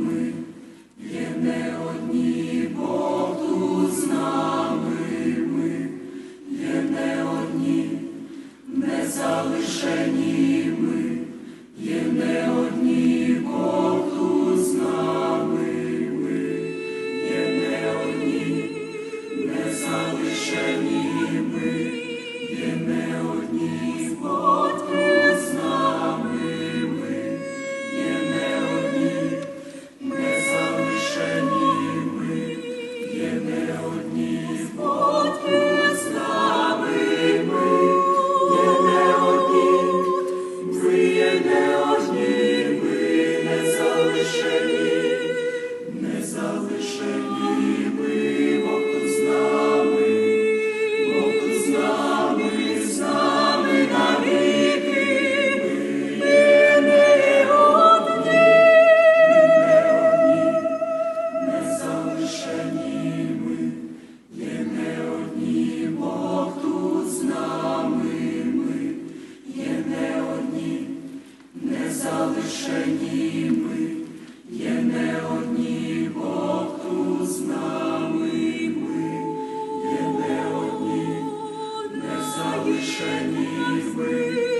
ми, є не одні, бо з нами є не одні, не залишені ми. Ні ми, є не одні, Бог є не одні, залишені ми.